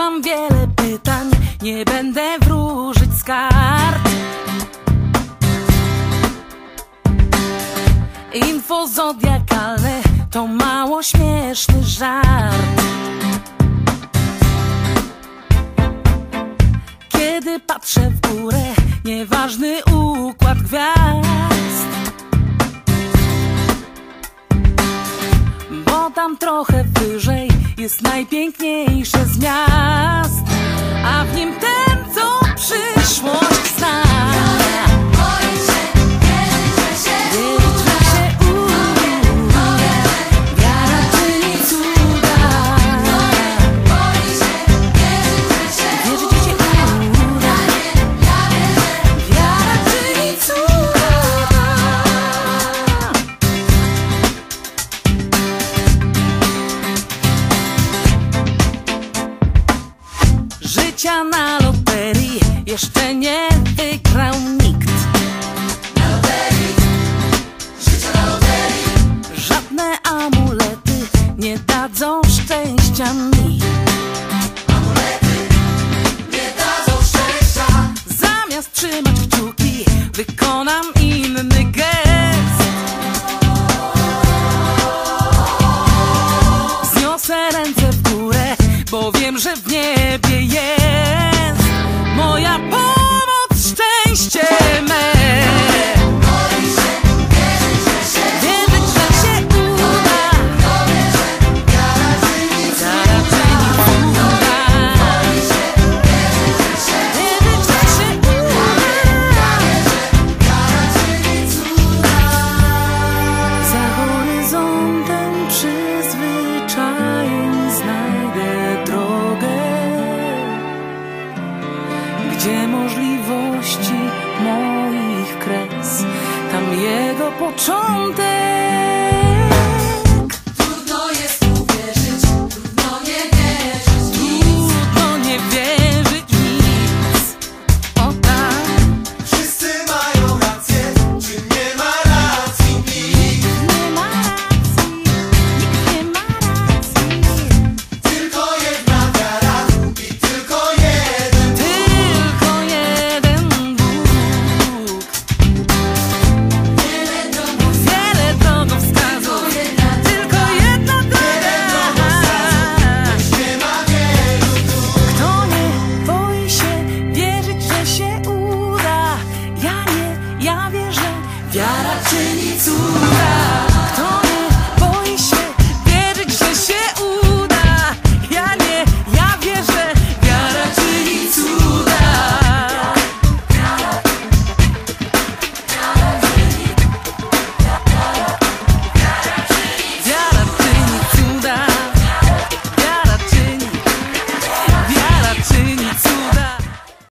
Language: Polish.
Mam wiele pytań, nie będę wróżyć z kart. Info zodiakalne to mało śmieszny żart. Kiedy patrzę w górę, nieważny układ gwiazd. jest najpiękniejsze z miast, a w nim ten, co przyszłość. życia na loterii jeszcze nie zawsze w niebie jest Moja pomoc, szczęście me początek. ja wierzę, wiara czyni cuda.